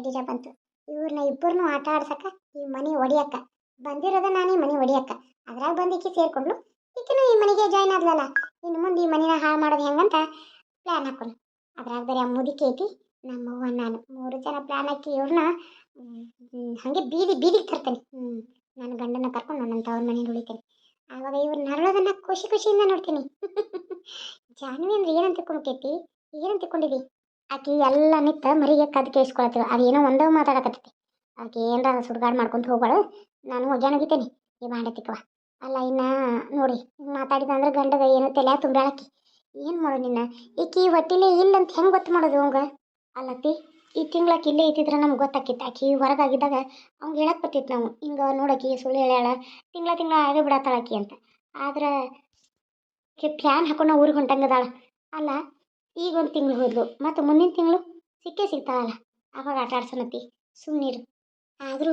Idea ಬಂತು. ಇವ್ರನ್ನ ಇಬ್ಬರನ್ನೂ ಆಟ ಆಡ್ಸಕ್ಕ ಈ ಮನೆ ಒಡಿಯಕ್ಕ ಬಂದಿರೋದ ನಾನೇ ಮನೆ ಒಡಿಯಕ್ಕ ಅದ್ರಾಗ ಬಂದು ಈಕಿ ಸೇರ್ಕೊಂಡ್ಲು ಈಕೆನೂ ಈ ಮನೆಗೆ ಜಾಯ್ನ್ ಆದ್ಲಲ್ಲ ಇನ್ನು ಮುಂದೆ ಈ ಮನೆನ ಹಾಳು ಮಾಡೋದು ಹೆಂಗಂತ ಪ್ಲ್ಯಾನ್ ಹಾಕೊಂಡು ಅದ್ರಾಗ ಬೇರೆ ಮುದುಕಿ ಐತಿ ನಮ್ಮವ್ವ ನಾನು. ಮೂರು ಜನ ಪ್ಲ್ಯಾನ್ ಹಾಕಿ ಇವ್ರನ್ನ ಹಾಗೆ ಬೀದಿ, ಬೀದಿಗೆ ತರ್ತೇನೆ. ಹ್ಞೂ ನನ್ನ ಗಂಡನ ಕರ್ಕೊಂಡು ನನ್ನ ತವ್ರ ಮನೇಲಿ ಉಳಿತೇನೆ. ಆವಾಗ ಇವ್ರು ನರಳೋದನ್ನು ಖುಷಿ ಖುಷಿಯಿಂದ ನೋಡ್ತೀನಿ. ಜಾನ್ವಿ ಅಂದ್ರೆ ಏನಂತ ತಿಳ್ಕೊಂಬಿಟ್ಟೈತಿ ಏನಂತ ಆಕಿ ಎಲ್ಲ ನಿತ್ತ ಮರಿಗೆ ಕದ್ ಕೇಳಿಸ್ಕೊಳತ್ತೀವಿ ಅದೇನೋ ಒಂದೇ ಮಾತಾಡಕತ್ತೈತಿ. ಆಕೆ ಏನಾರ ಸುಡ್ಗಾಡ್ ಮಾಡ್ಕೊಂತ ಹೋಗಳು ನಾನು ಹೋಗ್ಯಾನ ಹೋಗಿತೇನೆ ಈ ಬಾಂಡತಿಕ್ಕವ ಅಲ್ಲ ಇನ್ನ ನೋಡಿ ಮಾತಾಡಿದ ಅಂದ್ರೆ ಗಂಡಗ ಏನೋ ತಲೆ ತುಂಬ್ಯಾಳಕಿ ಏನು ಮಾಡೋ ನಿನ್ನ? ಈಕಿ ಹೊಟ್ಟಿಲೆ ಇಲ್ಲ ಅಂತ ಹೆಂಗೆ ಗೊತ್ತು ಮಾಡೋದು ಅವಂಗ? ಅಲ್ಲತ್ತಿ ಈ ತಿಂಗ್ಳಕ್ಕೆ ಇಲ್ಲೇ ಇದ್ದಿದ್ರೆ ನಮ್ಗೆ ಗೊತ್ತಾಕಿತ್ತು ಆಕಿ ಹೊರಗಾಗಿದ್ದಾಗ ಅವ್ಗೆ ಹೇಳಕ್ ಬರ್ತಿತ್ತು ನಾವು. ಹಿಂಗೆ ನೋಡಕಿ ಸುಳ್ಳು ಹೇಳ್ಯಾಳ. ತಿಂಗಳ ತಿಂಗಳ ಆಗೇ ಬಿಡತ್ತಾಳಕಿ ಅಂತ. ಆದ್ರೆ ಪ್ಲ್ಯಾನ್ ಹಾಕೊಂಡು ಊರಿಗೆ ಹೊಂಟಂಗದಾಳ ಅಲ್ಲ ಈಗ ಒಂದು ತಿಂಗಳು ಹೋದ್ಲು. ಮತ್ತು ಮುಂದಿನ ತಿಂಗಳು ಸಿಕ್ಕೇ ಸಿಗ್ತಾಳಲ್ಲ. ಅವಾಗ ಆಟ ಆಡ್ಸೋಣತಿ. ಸುಮ್ಮನಿರು ಆದರೂ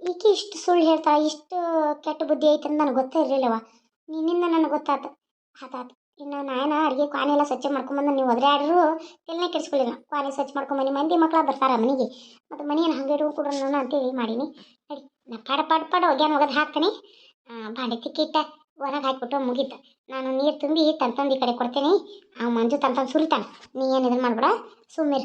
ಈಕೆ ಇಷ್ಟು ಸುಳ್ಳು ಹೇಳ್ತಾಳೆ, ಇಷ್ಟು ಕೆಟ್ಟ ಬುದ್ಧಿ ಐತೆ ಅಂತ ನನಗೆ ಗೊತ್ತೇ ಇರಲಿಲ್ಲವ ನಿನ್ನಿಂದ ನನಗೆ ಗೊತ್ತಾತು. ಆತಾತು. ಇನ್ನು ನಾನು ಅಡುಗೆ ಕ್ವಾನೆ ಎಲ್ಲ ಸ್ವಚ್ಛ ಮಾಡ್ಕೊಂಬಂದು ನೀವು ಒದ್ರೆ ಆಡ್ರು ತಲೆನೇ ಕೆಡಿಸ್ಕೊಳ್ಳಿಲ್ಲ ಕ್ವಾನೆ ಸ್ವಚ್ಛ ಮಾಡ್ಕೊಂಬನಿ ಮಂದಿ ಮಕ್ಳು ಬರ್ತಾರೆ ಮನೆಗೆ. ಮತ್ತು ಮನೆಯನ್ನು ಹಂಗೆ ಇಡು ಕೂಡ ನಾನು ಅಂತೇಳಿ ಮಾಡೀನಿ. ನಡಿ. ನಾ ಪಾಡ ಪಾಡ ಪಾಡ ಒಗ್ಯಾನ ಒಗದು ಹಾಕ್ತೀನಿ. ಬಾಂಡೆ ತಿಕ್ಕಿಟ್ಟ, ಹೊರಗೆ ಹಾಕಿಬಿಟ್ಟು ಮುಗೀತು. ನಾನು ನೀರು ತುಂಬಿ ತಂತಂದು ಈ ಕಡೆ ಕೊಡ್ತೀನಿ. ಆ ಮಂಜು ತಂತಂದು ಸುರಿತಾನೆ. ನೀ ಏನು ಇದನ್ನು ಮಾಡ್ಬೇಡ ಸುಮ್ಮನೆ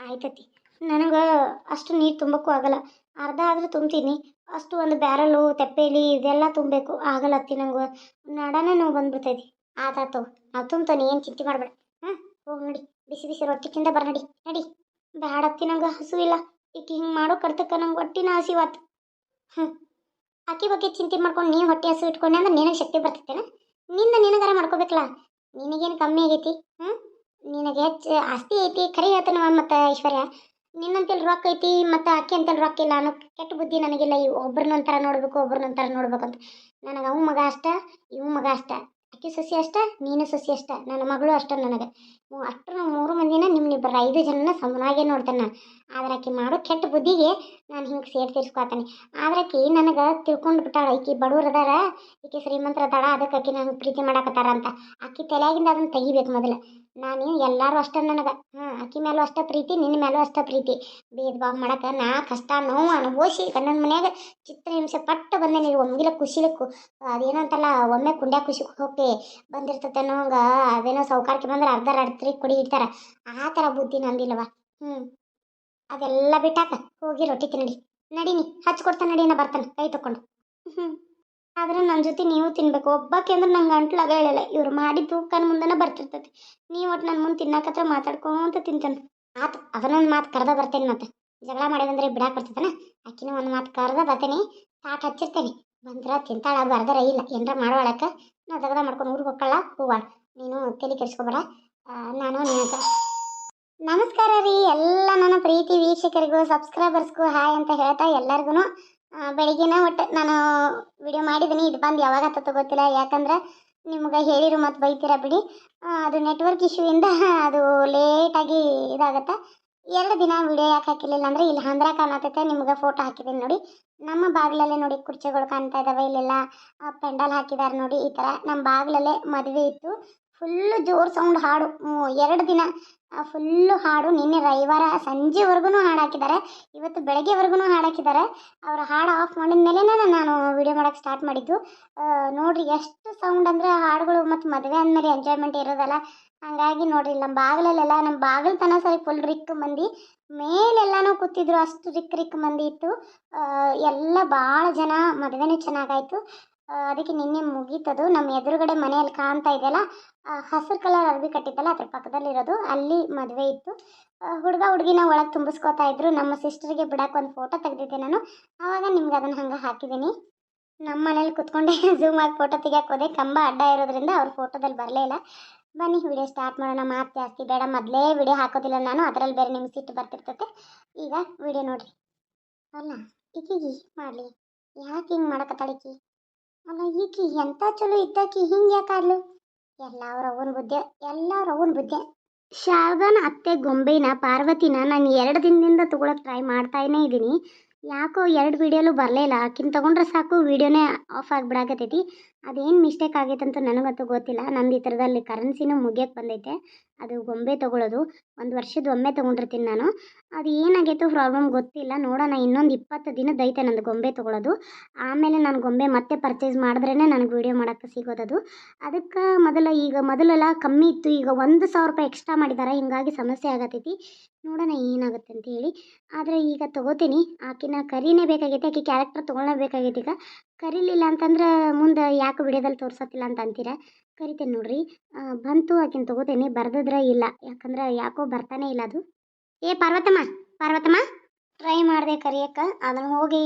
ಆಯ್ತತಿ. ನನಗೆ ಅಷ್ಟು ನೀರು ತುಂಬಕ್ಕೂ ಆಗಲ್ಲ. ಅರ್ಧ ಆದರೂ ತುಂಬ್ತೀನಿ. ಅಷ್ಟು ಒಂದು ಬ್ಯಾರಲು ತೆಪ್ಪೇಲಿ ಇದೆಲ್ಲ ತುಂಬಬೇಕು. ಆಗಲ್ಲತ್ತಿ ನಂಗೆ. ನಡನೇ ನಾವು ಬಂದ್ಬಿಡ್ತೈತಿ. ಆತಾತು ನಾವು ತುಂಬ್ತಾನೆ ಏನು ಚಿಂತೆ ಮಾಡಬೇಡ. ಹಾಂ ಹೋಗಿ ನಡಿ. ಬಿಸಿ ಬಿಸಿ ರೊಟ್ಟಿ ತಿಂದ ಬರ ನಡಿ. ನಡಿ. ಬ್ಯಾಡತ್ತಿ ನಂಗೆ, ಹಸು ಇಲ್ಲ. ಈಗ ಹಿಂಗೆ ಮಾಡೋ ಕಡ್ತಕ್ಕ ನಂಗೆ ಹೊಟ್ಟಿನ ಹಸಿವಾತು ಹ್ಞೂ ಅಕ್ಕಿ ಬಗ್ಗೆ ಚಿಂತೆ ಮಾಡ್ಕೊಂಡು ನೀನು ಹೊಟ್ಟೆ ಹಸು ಇಟ್ಕೊಂಡೆ ಅಂದ್ರೆ ನಿನಗೆ ಶಕ್ತಿ ಬರ್ತೈತೇನ ನಿಂದ ನಿನಗಾರ ಮಾಡ್ಕೋಬೇಕಲ್ಲ? ನಿನಗೇನು ಕಮ್ಮಿ ಆಗೈತಿ? ಹ್ಞೂ ನಿನಗೆ ಹೆಚ್ಚು ಆಸ್ತಿ ಐತಿ ಖರೆ ಹೇಳ್ತಾನೆ ಮತ್ತು ಐಶ್ವರ್ಯ. ನಿನ್ನಂತೇಳಿ ರೊಕ್ಕ ಐತಿ ಮತ್ತು ಅಕ್ಕಿ ಅಂತೇಳಿ ರೊಕ್ಕ ಇಲ್ಲ. ಅನ್ನೋ ಕೆಟ್ಟ ಬುದ್ಧಿ ನನಗಿಲ್ಲ. ಇವು ಒಬ್ರನ್ನೊಂಥರ ನೋಡಬೇಕು, ಒಬ್ರನ್ನೊಂಥರ ಅಂತ ನನಗೆ ಅವು ಮಗ ಅಷ್ಟ, ಇವು ಮಗ ಅಷ್ಟ. ಆಕೆ ಸಸಿ ಅಷ್ಟ, ನೀನು ಸಸಿ ಅಷ್ಟ, ನನ್ನ ಮಗಳು ಅಷ್ಟ ನನಗೆ. ಅಷ್ಟು ನಾವು ಮೂರು ಮಂದಿನ ನಿಮ್ಮನ್ನಿಬ್ಬರ ಐದು ಜನನ ಸಮನಾಗೆ ನೋಡ್ತೇನೆ ನಾನು. ಆದ್ರೆ ಆಕೆ ಮಾಡೋ ಕೆಟ್ಟ ಬುದ್ಧಿಗೆ ನಾನು ಹಿಂಗೆ ಸೇರಿ ತೀರ್ಸ್ಕೊತಾನೆ ಆದ್ರೆ ಆಕಿ ನನಗೆ ತಿಳ್ಕೊಂಡು ಬಿಟ್ಟಾಳ, ಈಕಿ ಬಡವ್ರು ಅದಾರ, ಈಕೆ ಶ್ರೀಮಂತರ ಅದಾಳ, ಅದಕ್ಕೆ ಆಕೆ ನನಗೆ ಪ್ರೀತಿ ಮಾಡಕತ್ತಾರ ಅಂತ. ಆಕೆ ತಲೆಯಾಗಿಂದ ಅದನ್ನ ತೆಗಿಬೇಕು ಮೊದಲು. ನಾನು ಎಲ್ಲರೂ ಅಷ್ಟ ನನಗೆ. ಹಾಂ ಆಕಿ ಮೇಲೂ ಅಷ್ಟ ಪ್ರೀತಿ ನಿನ್ನ ಮೇಲೂ ಅಷ್ಟ ಪ್ರೀತಿ. ಭೇದ ಭಾವ ಮಾಡಕ್ಕೆ ನಾ ಕಷ್ಟ ನೋವು ಅನುಭವಿಸಿ ಗಂಡನ ಮನ್ಯಾಗ ಚಿತ್ರ ಹಿಂಸೆ ಪಟ್ಟ ಬಂದೆ ನೀವು ಒಮ್ಗಿಲ ಖುಷಿಲಕ್ಕು. ಅದೇನಂತಲ್ಲ ಒಮ್ಮೆ ಕುಂಡ್ಯಾ ಖುಷಿ ಹೋಗಿ ಬಂದಿರ್ತೈತೇನೋ ಹಂಗ, ಅದೇನೋ ಸೌಕಾರಕ್ಕೆ ಬಂದ್ರೆ ಅರ್ಧ ರಾತ್ರಿ ಕುಡಿ ಇಡ್ತಾರೆ. ಆ ಥರ ಬುದ್ಧಿ ನಂದಿಲ್ಲವ ಹ್ಞೂ ಅದೆಲ್ಲ ಬಿಟ್ಟಾಕ ಹೋಗಿ ರೊಟ್ಟಿ ತಿನ್ನಡಿ. ನಡೀನಿ, ಹಚ್ಕೊಡ್ತಾನೆ ನಡಿ ನಾ ಬರ್ತಾನೆ, ಕೈ ತಕೊಂಡು ಹ್ಞೂ ಆದ್ರೆ ನನ್ನ ಜೊತೆ ನೀವು ತಿನ್ಬೇಕು. ಒಬ್ಬಕ್ಕೆ ಅಂದ್ರೆ ನಂಗೆ ಅಂಟ್ಲು ಹೇಳಲ್ಲ. ಇವ್ರು ಮಾಡಿದ್ದು ಕಣ್ ಮುಂದೆನೇ ಬರ್ತಿರ್ತೈತಿ. ನೀವು ಒಟ್ಟು ನನ್ನ ಮುಂದೆ ತಿನ್ನಕತ್ರ ಮಾತಾಡ್ಕೊಂತ ತಿಂತಾನೆ. ಆತು, ಅದನ್ನೊಂದು ಮಾತು ಕರೆದ ಬರ್ತೇನೆ ಮತ್ತೆ. ಜಗಳ ಮಾಡಿದಂದ್ರೆ ಬಿಡಾಕ್ ಬರ್ತೈತನ ಆಕಿನ ಒಂದು ಮಾತು ಕರೆದ ಬರ್ತೇನೆ. ತಾಟ್ ಹಚ್ಚಿರ್ತೇನೆ. ಬಂದ್ರ ತಿಂತಾಳ ಬರ್ದರ ಇಲ್ಲ. ಏನರ ಮಾಡೋಳಕ್ಕೆ ನಾ ಜಗಳ ಮಾಡ್ಕೊಂಡು ಊರಿಗೆ ಹೋಗ್ಕೊಳ್ಳ? ಹೂವಾಳ ನೀನು ತಲೆ ಕೆಡಿಸ್ಕೊಬೇಡ. ನಾನು ನಿನ್ನ ನಮಸ್ಕಾರ ರೀ. ಎಲ್ಲ ನನ್ನ ಪ್ರೀತಿ ವೀಕ್ಷಕರಿಗೂ ಸಬ್ಸ್ಕ್ರೈಬರ್ಸ್ಗೂ ಹಾಯ್ ಅಂತ ಹೇಳ್ತಾ ಎಲ್ಲರಿಗೂ ಬೆಳಿಗ್ಗೆನ ಒಟ್ಟು ನಾನು ವಿಡಿಯೋ ಮಾಡಿದ್ದೀನಿ ಇದು ಬಂದು ಯಾವಾಗ ಹತ್ತತ್ತೋ ಗೊತ್ತಿಲ್ಲ. ಯಾಕಂದ್ರೆ ನಿಮ್ಗೆ ಹೇಳಿರು ಮತ್ತು ಬೈತೀರ ಬಿಡಿ. ಅದು ನೆಟ್ವರ್ಕ್ ಇಶ್ಯೂಯಿಂದ ಅದು ಲೇಟಾಗಿ ಇದಾಗತ್ತೆ. ಎರಡು ದಿನ ವಿಡಿಯೋ ಯಾಕೆ ಹಾಕಿರಲಿಲ್ಲ ಅಂದರೆ, ಇಲ್ಲಿ ಹಂದ್ರ ಕಾಣತೈತೆ ನಿಮ್ಗೆ ಫೋಟೋ ಹಾಕಿದ್ದೀನಿ ನೋಡಿ. ನಮ್ಮ ಬಾಗಿಲಲ್ಲೇ ನೋಡಿ ಕುರ್ಚಿಗಳು ಕಾಣ್ತಾ ಇದ್ದಾವೆ ಇಲ್ಲೆಲ್ಲ. ಪೆಂಡಲ್ ಹಾಕಿದ್ದಾರೆ ನೋಡಿ, ಈ ಥರ ನಮ್ಮ ಬಾಗಿಲಲ್ಲೇ ಮದುವೆ ಇತ್ತು. ಫುಲ್ಲು ಜೋರು ಸೌಂಡ್ ಹಾಡು. ಎರಡು ದಿನ ಫುಲ್ಲು ಹಾಡು. ನಿನ್ನೆ ರವಿವಾರ ಸಂಜೆವರೆಗೂ ಹಾಡು ಹಾಕಿದ್ದಾರೆ ಇವತ್ತು ಬೆಳಗ್ಗೆವರೆಗೂ ಹಾಡು ಹಾಕಿದ್ದಾರೆ ಅವರ ಹಾಡು ಆಫ್ ಮಾಡಿದ ಮೇಲೆ ನಾನು ವಿಡಿಯೋ ಮಾಡೋಕೆ ಸ್ಟಾರ್ಟ್ ಮಾಡಿದ್ದು. ನೋಡಿರಿ ಎಷ್ಟು ಸೌಂಡ್ ಅಂದರೆ ಹಾಡುಗಳು ಮತ್ತು ಮದುವೆ ಅಂದಮೇಲೆ ಎಂಜಾಯ್ಮೆಂಟ್ ಇರೋದಲ್ಲ. ಹಾಗಾಗಿ ನೋಡಿರಿ ನಮ್ಮ ಬಾಗಿಲಲ್ಲೆಲ್ಲ ನಮ್ಮ ಬಾಗಿಲು ತನ ಸರಿ ಫುಲ್ ರಿಕ್ ಮಂದಿ. ಮೇಲೆಲ್ಲನೂ ಕೂತಿದ್ರು, ಅಷ್ಟು ರಿಕ್ ರಿಕ್ ಮಂದಿ ಇತ್ತು. ಎಲ್ಲ ಭಾಳ ಜನ ಮದುವೆನೂ ಚೆನ್ನಾಗಾಯಿತು ಅದಕ್ಕೆ ನಿನ್ನೆ ಮುಗೀತದು. ನಮ್ಮ ಎದುರುಗಡೆ ಮನೆಯಲ್ಲಿ ಕಾಣ್ತಾ ಇದೆಯಲ್ಲ ಹಸಿರು ಕಲರ್ ಅರ್ಬಿ ಕಟ್ಟಿದ್ದಲ್ಲ, ಅದ್ರ ಪಕ್ಕದಲ್ಲಿರೋದು. ಅಲ್ಲಿ ಮದುವೆ ಇತ್ತು. ಹುಡುಗ ಹುಡುಗಿನ ಒಳಗೆ ತುಂಬಿಸ್ಕೊತಾ ಇದ್ರು. ನಮ್ಮ ಸಿಸ್ಟರ್ಗೆ ಬಿಡಕ್ಕೆ ಒಂದು ಫೋಟೋ ತೆಗೆದಿದ್ದೆ ನಾನು. ಆವಾಗ ನಿಮ್ಗೆ ಅದನ್ನು ಹಂಗೆ ಹಾಕಿದ್ದೀನಿ. ನಮ್ಮ ಮನೇಲಿ ಕುತ್ಕೊಂಡೆ ಝೂಮ್ ಆಗಿ ಫೋಟೋ ತೆಗಿಯಕ್ಕೆ ಹೋದೆ. ಕಂಬ ಅಡ್ಡ ಇರೋದ್ರಿಂದ ಅವ್ರ ಫೋಟೋದಲ್ಲಿ ಬರಲೇ ಇಲ್ಲ. ಬನ್ನಿ ವಿಡಿಯೋ ಸ್ಟಾರ್ಟ್ ಮಾಡೋಣ. ಮಾತು ಜಾಸ್ತಿ ಬೇಡ. ಮೊದಲೇ ವಿಡಿಯೋ ಹಾಕೋದಿಲ್ಲ ನಾನು. ಅದರಲ್ಲಿ ಬೇರೆ ನಿಮ್ಗೆ ಸಿಟ್ಟು ಬರ್ತಿರ್ತೈತೆ. ಈಗ ವಿಡಿಯೋ ನೋಡಿರಿ. ಅಲ್ಲ ಈಗೀಗಿ ಮಾಡಲಿ. ಯಾಕೆ ಹಿಂಗೆ ಮಾಡಕತ್ತಾಳಿಕಿ ಅಲ್ಲ, ಈಕಿ ಎಂಥ ಚಲೋ ಇದ್ದಾಕಿ ಹಿಂಗೆ ಯಾಕಾದ್ಲು ಎಲ್ಲ ಅವ್ರ ಅವನ ಬುದ್ಧಿ, ಎಲ್ಲ ಅವ್ರ ಬುದ್ಧಿ. ಶಾರದಾನ ಅತ್ತೆ ಗೊಂಬೆನ, ಪಾರ್ವತಿನ ನಾನು ಎರಡು ದಿನದಿಂದ ತಗೊಳಕ್ಕೆ ಟ್ರೈ ಮಾಡ್ತಾನೇ ಇದ್ದೀನಿ. ಯಾಕೋ ಎರಡು ವೀಡಿಯೋಲು ಬರಲೇ ಇಲ್ಲ. ಆಕಿನ ತೊಗೊಂಡ್ರೆ ಸಾಕು ವೀಡಿಯೋನೇ ಆಫ್ ಆಗಿಬಿಡಾಕತ್ತೈತಿ. ಅದೇನು ಮಿಸ್ಟೇಕ್ ಆಗೈತೆ ಅಂತ ನನಗಂತೂ ಗೊತ್ತಿಲ್ಲ. ನಂದು ಈ ಥರದಲ್ಲಿ ಕರೆನ್ಸಿನೂ ಮುಗಿಯಕ್ಕೆ ಬಂದೈತೆ. ಅದು ಗೊಂಬೆ ತೊಗೊಳೋದು. ಒಂದು ವರ್ಷದ ಒಮ್ಮೆ ತೊಗೊಂಡಿರ್ತೀನಿ ನಾನು. ಅದು ಏನಾಗೈತೋ ಪ್ರಾಬ್ಲಮ್ ಗೊತ್ತಿಲ್ಲ. ನೋಡೋಣ, ಇನ್ನೊಂದು ಇಪ್ಪತ್ತು ದಿನದ ಐತೆ ನಂದು ಗೊಂಬೆ ತೊಗೊಳೋದು. ಆಮೇಲೆ ನಾನು ಗೊಂಬೆ ಮತ್ತೆ ಪರ್ಚೇಸ್ ಮಾಡಿದ್ರೇ ನನಗೆ ವೀಡಿಯೋ ಮಾಡೋಕ್ಕೆ ಸಿಗೋದದು. ಅದಕ್ಕೆ ಮೊದಲ ಈಗ ಮೊದಲೆಲ್ಲ ಕಮ್ಮಿ ಇತ್ತು. ಈಗ ಒಂದು ಸಾವಿರ ರೂಪಾಯಿ ಎಕ್ಸ್ಟ್ರಾ ಮಾಡಿದ್ದಾರೆ ಹಿಂಗಾಗಿ ಸಮಸ್ಯೆ ಆಗತೈತಿ. ನೋಡೋಣ ಏನಾಗುತ್ತೆ ಅಂತ ಹೇಳಿ. ಆದರೆ ಈಗ ತೊಗೋತೀನಿ. ಆಕಿನ ಕರೀನೇ ಬೇಕಾಗೈತೆ. ಆಕೆ ಕ್ಯಾರೆಕ್ಟರ್ ತೊಗೊಳ್ಳೇಬೇಕಾಗೈತೆ ಈಗ. ಕರೀಲಿಲ್ಲ ಅಂತಂದ್ರೆ ಮುಂದೆ ಯಾಕೆ ವಿಡಿಯೋದಲ್ಲಿ ತೋರ್ಸತ್ತಿಲ್ಲ ಅಂತ ಅಂತೀರ? ಕರಿತೇನೆ ನೋಡ್ರಿ. ಬಂತು ಆಕಿನ ತೊಗೋತೀನಿ, ಬರ್ದಿದ್ರೆ ಇಲ್ಲ. ಯಾಕಂದ್ರೆ ಯಾಕೋ ಬರ್ತಾನೆ ಇಲ್ಲ ಅದು. ಏ, ಪಾರ್ವತಮ್ಮ ಪಾರ್ವತಮ್ಮ ಟ್ರೈ ಮಾಡಿದೆ ಕರಿಯಕ್ಕೆ. ಅದನ್ನು ಹೋಗಿ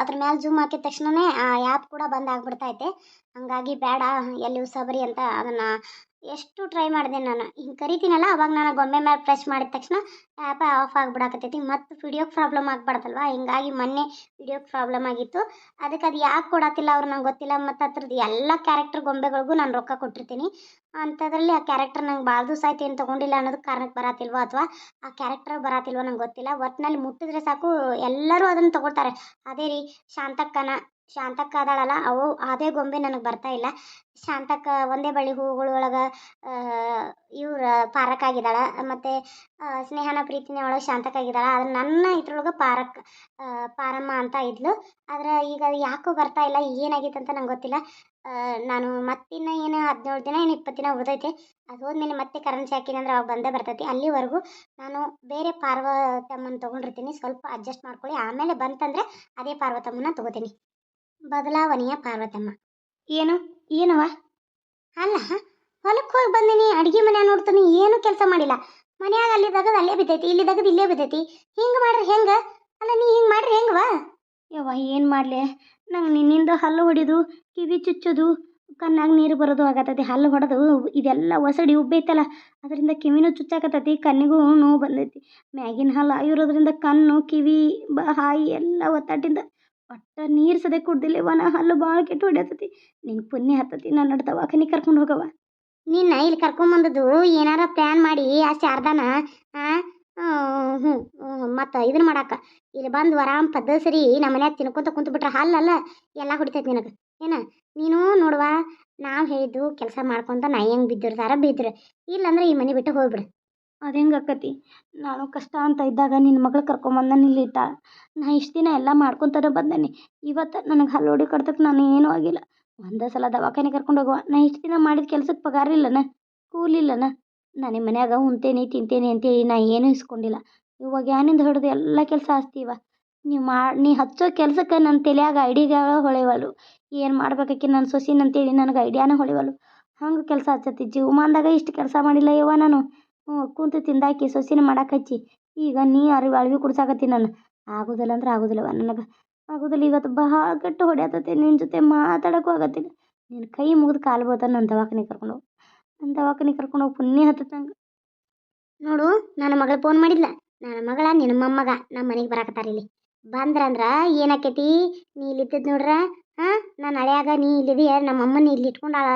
ಅದ್ರ ಮ್ಯಾಲೆ ಜೂಮ್ ಹಾಕಿದ ತಕ್ಷಣವೇ ಆ ಆ್ಯಪ್ ಕೂಡ ಬಂದ್ ಆಗ್ಬಿಡ್ತೈತೆ. ಹಂಗಾಗಿ ಬೇಡ ಎಲ್ಲಿ ಉಸಾಬರಿ ಅಂತ ಅದನ್ನು ಎಷ್ಟು ಟ್ರೈ ಮಾಡಿದೆ ನಾನು. ಹಿಂಗೆ ಕರಿತೀನಲ್ಲ, ಅವಾಗ ನಾನು ಗೊಂಬೆ ಮೇಲೆ ಪ್ರೆಸ್ ಮಾಡಿದ ತಕ್ಷಣ ಆ್ಯಪೇ ಆಫ್ ಆಗಿಬಿಡಕತ್ತೈತಿ. ಮತ್ತು ವಿಡಿಯೋಗೆ ಪ್ರಾಬ್ಲಮ್ ಆಗ್ಬಾರ್ದಲ್ವ? ಹಿಂಗಾಗಿ ಮೊನ್ನೆ ವಿಡಿಯೋಗೆ ಪ್ರಾಬ್ಲಮ್ ಆಗಿತ್ತು. ಅದಕ್ಕೆ ಅದು ಯಾಕೆ ಕೊಡತ್ತಿಲ್ಲ ಅವ್ರು ನಂಗೆ ಗೊತ್ತಿಲ್ಲ. ಮತ್ತು ಅದ್ರದ್ದು ಎಲ್ಲ ಕ್ಯಾರೆಕ್ಟರ್ ಗೊಂಬೆಗಳಿಗೂ ನಾನು ರೊಕ್ಕ ಕೊಟ್ಟಿರ್ತೀನಿ. ಅಂಥದ್ರಲ್ಲಿ ಆ ಕ್ಯಾರೆಕ್ಟರ್ ನಂಗೆ ಭಾಳ ದಿವಸ ಆಯ್ತು, ಏನು ತೊಗೊಂಡಿಲ್ಲ ಅನ್ನೋದು ಕಾರಣಕ್ಕೆ ಬರತ್ತಿಲ್ವೋ ಅಥವಾ ಆ ಕ್ಯಾರೆಕ್ಟರ್ ಬರತ್ತಿಲ್ವೋ ನಂಗೆ ಗೊತ್ತಿಲ್ಲ. ಒಟ್ಟಿನಲ್ಲಿ ಮುಟ್ಟಿದ್ರೆ ಸಾಕು, ಎಲ್ಲರೂ ಅದನ್ನು ತೊಗೊಳ್ತಾರೆ. ಅದೇ ರೀ ಶಾಂತಕ್ಕನ ಶಾಂತಕ್ಕ ಅದಾಳಲ್ಲ ಅವು ಅದೇ ಗೊಂಬೆ ನನಗೆ ಬರ್ತಾ ಇಲ್ಲ. ಶಾಂತಕ್ಕ ಒಂದೇ ಬಳ್ಳಿ ಹೂಗಳೊಳಗೆ ಇವ್ರ ಪಾರಕ್ ಆಗಿದ್ದಾಳೆ ಮತ್ತು ಸ್ನೇಹನ ಪ್ರೀತಿನ ಒಳಗೆ ಶಾಂತಕ್ಕ ಆಗಿದ್ದಾಳೆ ಆದ್ರೆ ನನ್ನ ಇದ್ರೊಳಗೆ ಪಾರಕ್ ಪಾರಮ್ಮ ಅಂತ ಇದ್ಲು. ಆದ್ರೆ ಈಗ ಅದು ಯಾಕೋ ಬರ್ತಾ ಇಲ್ಲ, ಏನಾಗೈತೆ ಅಂತ ನಂಗೆ ಗೊತ್ತಿಲ್ಲ. ನಾನು ಮತ್ತಿನ್ನ ಏನು ಹದಿನೇಳು ದಿನ ಏನು ಇಪ್ಪತ್ತು ದಿನ ಉಳಿದೈತೆ. ಅದು ಹೋದ್ಮೇಲೆ ಮತ್ತೆ ಕರೆನ್ಸಿ ಹಾಕಿನಂದ್ರೆ ಅವಾಗ ಬಂದೇ ಬರ್ತೈತಿ. ಅಲ್ಲಿವರೆಗೂ ನಾನು ಬೇರೆ ಪಾರ್ವತಮ್ಮನ ತೊಗೊಂಡಿರ್ತೀನಿ. ಸ್ವಲ್ಪ ಅಡ್ಜಸ್ಟ್ ಮಾಡ್ಕೊಳ್ಳಿ. ಆಮೇಲೆ ಬಂತಂದರೆ ಅದೇ ಪಾರ್ವತಮ್ಮನ ತೊಗೋತೀನಿ. ಬದಲಾವಣೆಯ ಪಾರ್ವತಮ್ಮ. ಏನು? ಏನವ ಅಲ್ಲ ಹೊಲಕ್ಕೆ ಹೋಗಿ ಬಂದಿನಿ, ಅಡುಗೆ ಮನೆ ನೋಡ್ತೀನಿ, ಏನು ಕೆಲಸ ಮಾಡಿಲ್ಲ. ಮನ್ಯಾಗ ಅಲ್ಲಿ ತಗದ್ ಅಲ್ಲೇ ಬಿದ್ದೈತಿ, ಇಲ್ಲಿ ತಗದ್ ಇಲ್ಲೇ ಬಿದ್ದೈತಿ. ಹಿಂಗೆ ಮಾಡ್ರಿ ಹೆಂಗೆ? ಅಲ್ಲ, ನೀ ಹಿಂಗೆ ಮಾಡ್ರಿ ಹೆಂಗ್ವಾ? ಯವ್ವ, ಏನು ಮಾಡಲಿ? ನಂಗೆ ನಿನ್ನಿಂದ ಹಲ್ಲು ಹೊಡಿದು, ಕಿವಿ ಚುಚ್ಚೋದು, ಕಣ್ಣಾಗ ನೀರು ಬರೋದು ಆಗತ್ತೈತಿ ಹಲ್ಲು ಹೊಡೆದು, ಇದೆಲ್ಲ ಒಸಡಿ ಉಬ್ಬೈತಲ್ಲ, ಅದರಿಂದ ಕಿವಿನೂ ಚುಚ್ಚಾಕತ್ತೈತಿ ಕಣ್ಣಿಗೂ ನೋವು ಬಂದೈತಿ. ಮ್ಯಾಗಿನ ಹಲ್ಲು ಆಗಿರೋದ್ರಿಂದ ಕಣ್ಣು, ಕಿವಿ, ಬ, ಹಾಯಿ ಎಲ್ಲ ಒತ್ತಟ್ಟಿಂದ ಒಟ್ಟ ನೀರು ಸದೆ ಕುಡ್ದಿಲ್ಲವ ನಾ ಹಲ್ಲು ಭಾಳ ಕೆಟ್ಟು ಹೊಡ್ಯತೈತಿ. ನಿಂಗೆ ಪುಣ್ಯ ಹತ್ತತಿ ನನ್ನ ದವಾಖಾನೆ ಕರ್ಕೊಂಡು ಹೋಗವ. ನಿನ್ನ ಇಲ್ಲಿ ಕರ್ಕೊಂಬಂದದ್ದು ಏನಾರ ಪ್ಲ್ಯಾನ್ ಮಾಡಿ, ಆ ಶಾರದಾನ ಹ್ಞೂ ಮತ್ತು ಇದನ್ನ ಮಾಡಾಕ. ಇಲ್ಲಿ ಬಂದು ಆರಾಮ್ ಪದ್ದ ಸರಿ ನಮ್ಮ ಮನ್ಯಾಗ ತಿನ್ಕೊಂತ ಕುಂತು ಬಿಟ್ರೆ ಹಲ್ಲಲ್ಲ, ಎಲ್ಲ ಹೊಡಿತೈತಿ ನಿನಗೆ. ಏನ, ನೀನು ನೋಡುವ, ನಾವು ಹೇಳಿದ್ದು ಕೆಲಸ ಮಾಡ್ಕೊಂತ ನಾ ಹೆಂಗೆ ಬಿದ್ದಿರ್ತಾರ ಬಿದ್ದರು ಇಲ್ಲಂದ್ರೆ ಈ ಮನೆ ಬಿಟ್ಟು ಹೋಗ್ಬಿಡು. ಅದು ಹೆಂಗೆ ಆಕತಿ? ನಾನು ಕಷ್ಟ ಅಂತ ಇದ್ದಾಗ ನಿನ್ನ ಮಗಳು ಕರ್ಕೊಂಬಂದ ಇಲ್ಲಿ ಇಟ್ಟ ನಾ ಇಷ್ಟು ದಿನ ಎಲ್ಲ ಮಾಡ್ಕೊತಾನೆ ಬಂದೇನಿ. ಇವತ್ತು ನನಗೆ ಹಲ್ಲೋಡಿ ಕಡ್ದಕ್ಕೆ ನಾನು ಏನೂ ಆಗಿಲ್ಲ. ಒಂದೇ ಸಲ ದವಾಖಾನೆ ಕರ್ಕೊಂಡು ಹೋಗುವ. ನಾ ಇಷ್ಟು ದಿನ ಮಾಡಿದ ಕೆಲ್ಸಕ್ಕೆ ಪಗಾರ ಇಲ್ಲನ? ಕೂಲಿಲ್ಲನ ನಾನು ನಿಮ್ಮ ಮನ್ಯಾಗ ಉಣ್ತೇನೆ, ತಿಂತೇನೆ ಅಂತೇಳಿ ನಾ ಏನೂ ಇಸ್ಕೊಂಡಿಲ್ಲ. ಇವಾಗ ಏನಿಂದ ಹಿಡಿದು ಎಲ್ಲ ಕೆಲಸ ಆಸ್ತಿವ? ನೀವು ಮಾ, ನೀ ಹಚ್ಚೋ ಕೆಲಸಕ್ಕೆ ನನ್ನ ತಲೆಯಾಗ ಐಡಿಯಾಗಳು ಹೊಳೆವಲ್ಲು. ಏನು ಮಾಡ್ಬೇಕಾಕಿ ನನ್ನ ಸೊಸಿನ ಅಂತೇಳಿ ನನಗೆ ಐಡಿಯಾನ ಹೊಳೆವಲ್ಲು? ಹಂಗೆ ಕೆಲಸ ಹಚ್ಚತಿ. ಜೀವಮಾನದಾಗ ಇಷ್ಟು ಕೆಲಸ ಮಾಡಿಲ್ಲ ಯವ್ವ ನಾನು. ಹ್ಞೂ, ಕುಂತು ತಿಂದಾಕಿ ಸೊಸಿನ ಮಾಡಕ್ಕೆ ಈಗ ನೀ ಅರಿವಿ, ಅಳವಿ ಕುಡ್ಸಾಕತ್ತಿ ನಾನು ಆಗೋದಿಲ್ಲ ಅಂದ್ರೆ ಆಗುದಿಲ್ಲವ ನನಗೆ. ಆಗೋದಿಲ್ಲ ಇವತ್ತು ಭಾಳ ಕೆಟ್ಟು ಹೊಡ್ಯಾತತಿ. ನಿನ್ನ ಜೊತೆ ಮಾತಾಡೋಕ್ಕೂ ಆಗತ್ತಿಲ್ಲ ನಿನ್ನ ಕೈ ಮುಗಿದು ಕಾಲು ಬೋತ ನನ್ನ ದವಾಖಾನೆ ಕರ್ಕೊಂಡು ಹೋಗಿ. ನನ್ನ ದವಾಖಾನೆ ಕರ್ಕೊಂಡು ಹೋಗಿ ಪುಣ್ಯ ಹತ್ತತ್ತೆ ನೋಡು, ನನ್ನ ಮಗಳು ಫೋನ್ ಮಾಡಿದ್ಲ. ನನ್ನ ಮಗಳ ನಿನ್ನ ಮೊಮ್ಮಗ ನಮ್ಮ ಮನೆಗೆ ಬರಾಕತ್ತಾರ ಇಲ್ಲಿ. ಬಂದ್ರಂದ್ರ ಏನಾಕೈತಿ? ನೀ ಇಲ್ಲಿದ್ದದ್ ನೋಡ್ರ? ಹಾಂ, ನಾನು ಹಳೆಯಾಗ ನೀ ಇಲ್ಲಿದೆಯ? ನಮ್ಮ ಅಮ್ಮನ ಇಲ್ಲಿ ಇಟ್ಕೊಂಡಾಳ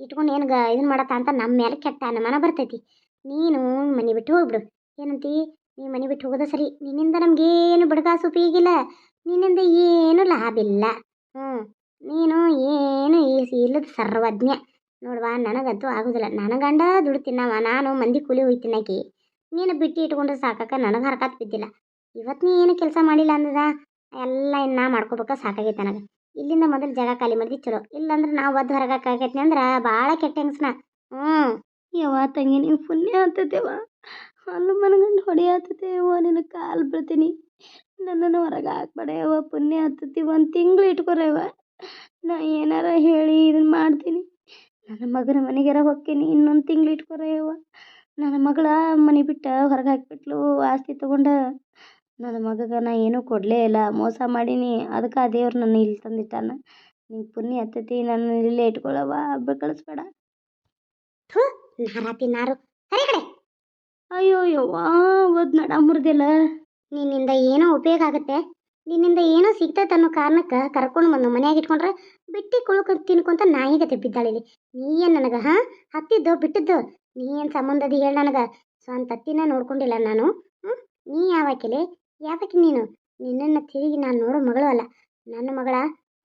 ಇಟ್ಕೊಂಡು ಏನು ಗ ಇದನ್ನ ಮಾಡತ್ತ ಅಂತ ನಮ್ಮ ಮೇಲೆ ಕೆಟ್ಟ ಅನುಮಾನ ಬರ್ತೈತಿ. ನೀನು ಮನೆ ಬಿಟ್ಟು ಹೋಗ್ಬಿಡು. ಏನಂತಿ? ನೀ ಮನೆ ಬಿಟ್ಟು ಹೋಗೋದ ಸರಿ. ನಿನ್ನಿಂದ ನಮಗೇನು ಬಡಗಾಸು ಪೀಗಿಲ್ಲ ನಿನ್ನಿಂದ ಏನು ಲಾಭ ಇಲ್ಲ. ಹ್ಞೂ ನೀನು ಏನು ಇಲ್ಲದ ಸರ್ವಜ್ಞ. ನೋಡುವ, ನನಗಂತೂ ಆಗೋದಿಲ್ಲ. ನನ್ನ ಗಂಡ ದುಡ್ತಿನ್ನವ ನಾನು ಮಂದಿ ಕೂಲಿ ಹೋಯ್ತಿನ್ನಾಕಿ ನೀನು ಬಿಟ್ಟು ಇಟ್ಕೊಂಡ್ರೆ ಸಾಕಾಕ ನನಗೆ ಹರಕತ್ ಬಿದ್ದಿಲ್ಲ. ಇವತ್ತು ನೀ ಏನು ಕೆಲಸ ಮಾಡಿಲ್ಲ ಅಂದದ? ಎಲ್ಲ ಇನ್ನು ಮಾಡ್ಕೋಬೇಕ ಸಾಕಾಗೈತೆ ನನಗೆ. ಇಲ್ಲಿಂದ ಮೊದಲು ಜಾಗ ಖಾಲಿ ಮಾಡಿದ್ವಿ ಚಲೋ. ಇಲ್ಲಾಂದ್ರೆ ನಾವು ಒದ್ದು ಹೊರಗಾಕೈತಿ ಅಂದ್ರೆ ಭಾಳ ಕೆಟ್ಟ ಹೆಂಗಸ್ನ. ಹ್ಞೂ ಯವ್ವ ತಂಗಿ ನಿಂಗೆ ಪುಣ್ಯ ಹತ್ತತೇವ ಹಲ್ಲು ಮನಗಂಡು ಹೊಡೆಯತ್ತತೆ ಯವ್ವ ನಿನ್ನ ಕಾಲು ಬೀಳ್ತೀನಿ. ನನ್ನನ್ನು ಹೊರಗೆ ಹಾಕ್ಬೇಡ ಯವ್ವ, ಪುಣ್ಯ ಆತತಿ ಒಂದು ತಿಂಗಳು ಇಟ್ಕೊರವ್ವ ನಾ ಏನಾರ ಹೇಳಿ ಇದನ್ನ ಮಾಡ್ತೀನಿ. ನನ್ನ ಮಗನ ಮನೆಗಾರ ಹೊಕ್ಕೇನಿ ಇನ್ನೊಂದು ತಿಂಗ್ಳು ಇಟ್ಕೊರ ಯವ್ವ. ನನ್ನ ಮಗಳ ಮನೆ ಬಿಟ್ಟ ಹೊರಗೆ ಹಾಕಿಬಿಟ್ಲು, ಆಸ್ತಿ ತೊಗೊಂಡು. ನನ್ನ ಮಗಗೆ ನಾ ಏನೂ ಕೊಡಲೇ ಇಲ್ಲ, ಮೋಸ ಮಾಡೀನಿ. ಅದಕ್ಕೆ ಆ ದೇವ್ರು ನನ್ನ ಇಲ್ಲಿ ತಂದಿಟ್ಟಾನ. ನಿಂಗೆ ಪುಣ್ಯ ಹತ್ತತಿ ನನ್ನ ಇಲ್ಲೇ ಇಟ್ಕೊಳ್ಳವ್ವ ಕಳಿಸ್ಬೇಡ. ನಾರಾತಿ ನಾರು ಅರೆ ಕಡೆ. ಅಯ್ಯೋ ಯವ್ವಾ ಒದ್ ನಡ ಮುರಿದಿಲ್ಲ ನಿನ್ನಿಂದ ಏನೋ ಉಪಯೋಗ ಆಗುತ್ತೆ. ನಿನ್ನಿಂದ ಏನೋ ಸಿಗ್ತೈತೆ ಅನ್ನೋ ಕಾರಣಕ್ಕೆ ಕರ್ಕೊಂಡು ಬಂದು ಮನೆಯಾಗ ಇಟ್ಕೊಂಡ್ರೆ ಬಿಟ್ಟಿ ಕುಳ್ಕ ತಿನ್ಕೊಂತ ನಾಯಿಗತೆ ಬಿದ್ದಾಳಿಲಿ ನೀ ಏನು ನನಗೆ ಹಾಂ? ಹತ್ತಿದ್ದು ಬಿಟ್ಟಿದ್ದು? ನೀ ಏನು ಸಂಬಂಧದಿ ಹೇಳಿ ನನಗೆ? ಸ್ವಂತ ಅತ್ತಿನ ನೋಡ್ಕೊಂಡಿಲ್ಲ ನಾನು. ಹ್ಞೂ ನೀ ಯಾವಾಕಿಲಿ? ಯಾವಾಕಿ ನೀನು? ನಿನ್ನನ್ನು ತಿರುಗಿ ನಾನು ನೋಡೋ ಮಗಳು ಅಲ್ಲ. ನನ್ನ ಮಗಳ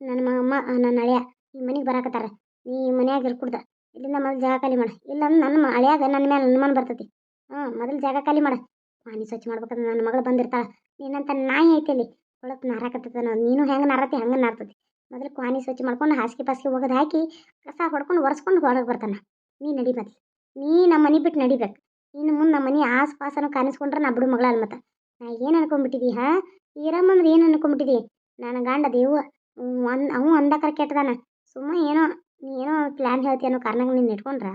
ನನ್ನ ಮ- ನನ್ನ ಹಳೆಯ ಈ ಮನೆಗೆ ಬರಾಕತ್ತಾರ. ನೀ ಮನೆಯಾಗ ಇರ್ಕುಡ್ದ. ಇಲ್ಲಿಂದ ಮೊದಲು ಜಾಗ ಖಾಲಿ ಮಾಡ. ಇಲ್ಲ ಅಂದ್ರೆ ನನ್ನ ಹಳೆಯಾಗ ನನ್ನ ಮೇಲೆ ಅನುಮಾನ ಬರ್ತೈತಿ. ಹಾಂ, ಮೊದಲು ಜಾಗ ಖಾಲಿ ಮಾಡ. ಪಾನಿ ಸ್ವಚ್ಛ ಮಾಡ್ಬೇಕಂದ್ರೆ ನನ್ನ ಮಗಳು ಬಂದಿರ್ತಾಳ. ನೀನಂತ ನಾಯಿ ಐತಿ ಅಲ್ಲಿ. ಒಳಗೆ ನಾರಾಕತ್ತದ ನೀನು ಹೆಂಗೆ ನಾರತಿ, ಹಂಗೆ ನಾರ್ತತಿ. ಮೊದಲು ಕ್ವಾನಿ ಸ್ವಚ್ಛ ಮಾಡ್ಕೊಂಡು ಹಾಸಿಗೆ ಪಾಸಿಗೆ ಒಗೆದು ಹಾಕಿ ಕಸ ಹೊಡ್ಕೊಂಡು ಒರೆಸ್ಕೊಂಡು ಹೊರಗೆ ಬರ್ತಾನೆ. ನೀ ನಡಿ ನೀ ನಮ್ಮ ಮನೆ ಬಿಟ್ಟು ನಡಿಬೇಕು. ಇನ್ನು ಮುಂದೆ ನಮ್ಮ ಮನೆ ಆಸ್ಪಾಸನು ಕಾಣಿಸ್ಕೊಂಡ್ರೆ ನಾ ಬಿಡು ಮಗಳ ಅಲ್ಮತ್ತ ನಾ ಏನು ಅನ್ಕೊಂಡ್ಬಿಟ್ಟಿದಿ ಹಾ? ಈರಮ್ಮಂದ್ರೆ ಏನು ಅನ್ಕೊಂಡ್ಬಿಟ್ಟಿದಿ ನನ್ನ ಗಂಡ ದೇವ ಒಂದು ಅವು ಅಂದಕರ ಕೆಟ್ಟದಾನ. ಸುಮ್ಮ ಏನೋ ಏನೋ ಪ್ಲ್ಯಾನ್ ಹೇಳ್ತಿ ಅನ್ನೋ ಕಾರಣಕ್ಕೆ ನೀನು ಇಟ್ಕೊಂಡ್ರ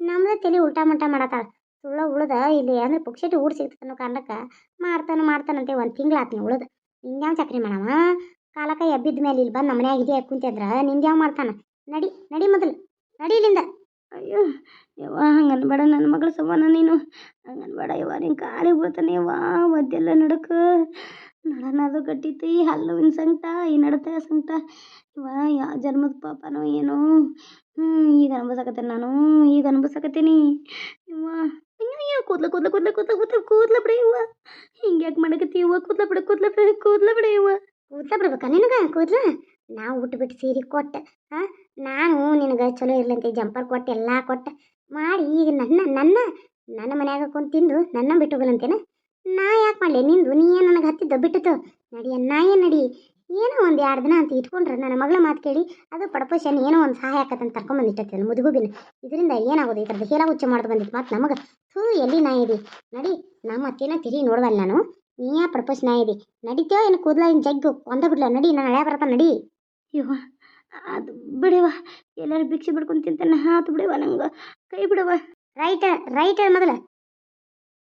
ನಮ್ಮದೇ ತಲೆ ಉಲ್ಟಾ ಮಲ್ಟಾ ಮಾಡತ್ತಾಳ. ಸುಳ್ಳ ಉಳ್ದ ಇಲ್ಲಿ ಅಂದ್ರೆ ಪುಕ್ಷಟಿ ಊಟ ಸಿಗ್ತದೆ ಅನ್ನೋ ಕಾರಣಕ್ಕೆ ಮಾಡ್ತಾನೆ ಮಾಡ್ತಾನಂತೆ ಒಂದು ತಿಂಗ್ಳು ಆತ್ನಿ ಉಳ್ದ. ನಿಂದ್ಯಾವ ಚಕ್ರಿ ಮಾಡವ ಕಾಲಕ ಎಬ್ಬಿದ ಮೇಲೆ ಇಲ್ಲಿ ಬಂದು ನಮ್ಮ ಮನ್ಯಾಗ ಇದೆ ಕುಂತಿದ್ರ, ನಿಂದ್ಯಾವ ಮಾಡ್ತಾನ? ನಡಿ ನಡಿ ಮೊದಲು, ನಡಿ ಇಲ್ಲಿಂದ. ಅಯ್ಯೋ, ಯವ್ವ ಹಂಗೆ ಬೇಡ ನನ್ನ ಮಗಳು ಸಮಾನ ನೀನು. ಹಂಗೆ ಬೇಡ ಯವ್ವ ನಿನ್ನ ಕಾಲಿಗೆ ಬೀಳ್ತಾನೆ ಯವ್ವ, ಒದ್ದೆಲ್ಲ ನಡಕ. ನಡನದು ಕಟ್ಟಿತ್ತು ಈ ಹಲ್ಲುವಿನ ಸಂಕಟ, ಈ ನಡತೆ ಸಂಕಟ. ಇವ ಯಾವ ಜನ್ಮದ ಪಾಪನೋ ಏನೋ? ಹ್ಞೂ ಈಗ ಅನ್ಭವಿಸಕತ್ತೇನೆ ನಾನು, ಈಗ ಅನ್ಭವಿಸಕತ್ತೀನಿ. ಯವ್ವ ಅಯ್ಯೋ ಕೂದ್ಲ ಕೂದ್ಲ ಕೂದ್ಲ ಕೂದ್ಲ ಕೂದ್ಲ ಕೂದ್ಲ ಬಿಡ ಇವ್ವ ಹಿಂಗೆ ಯಾಕೆ ಮಾಡಕತ್ತಿ ಇವ್ವ ಕೂದ್ಲ ಬಿಡ ಕೂದ್ಲ ಬಿಡ ಕೂದ್ಲ ಬಿಡ ಇವ್ವ ಕೂದ್ಲ ಬಿಡ್ಬೇಕಾ ನಿನಗ? ಕೂದ್ಲ? ನಾವು ಬಿಟ್ಟು ಸೀರೆ ಕೊಟ್ಟೆ ಹಾಂ ನಾನು ನಿನಗೆ ಚಲೋ ಇರ್ಲಂತೆ, ಜಂಪರ್ ಕೊಟ್ಟು, ಎಲ್ಲ ಕೊಟ್ಟೆ. ಮಾಡಿ ಈಗ ನನ್ನ ನನ್ನ ನನ್ನ ಮನ್ಯಾಗ ಕುಂತಿಂದು ನನ್ನ ಬಿಟ್ಟು ಹೋಗಲಂತೇನ? ನಾ ಯಾಕೆ ಮಾಡಲಿ? ನಿಂದು ನೀ ಏನು ನನಗೆ ಹತ್ತಿದ್ದ ಬಿಟ್ಟಿತು ನಡಿ ನಾ ಏನು ನಡಿ? ಏನೋ ಒಂದು ಎರಡು ದಿನ ಅಂತ ಇಟ್ಕೊಂಡ್ರೆ ನನ್ನ ಮಗಳ ಮಾತು ಕೇಳಿ ಅದು ಪಡಪೋಷನ್ ಏನೋ ಒಂದು ಸಹಾಯ ಆಕತ್ತಂತ ಮುದುಗು ಮುದುಗುಬಿನ. ಇದರಿಂದ ಏನಾಗೋದು? ಈ ಥರದ ಹೇಳ ಹುಚ್ಚು ಮಾಡೋದು ಬಂದಿತ್ತು ಮತ್ತು ನಮಗೆ? ಥೂ ಎಲ್ಲಿ ನಾ ಇದೆ? ನಡಿ ನಮ್ಮ ಅತ್ತೇನ ತಿರಿ ನೋಡ್ವಲ್ಲ ನಾನು. ನೀ ಯಾ ಪರ್ಪಸ್ ನಾ ಇದೆ? ನಡಿತೇವ ಏನು ಕೂದಲ ಏನು ಜಗ್ಗು? ಒಂದ ಬಿಡ್ಲ ನಡಿ ನಾನು ಹಳೆ ಬರತ್ತ ನಡಿ. ಅಯ್ಯೋ ಅದು ಬಿಡವ ಎಲ್ಲರೂ ಭಿಕ್ಷೆ ಬಿಡ್ಕೊಂಡು ತಿಂತಾನೆ ಹಾತು ಬಿಡವ ನಂಗೆ. ಕೈ ಬಿಡವ ರೈಟ್ ರೈಟ್ ಮೊದಲ.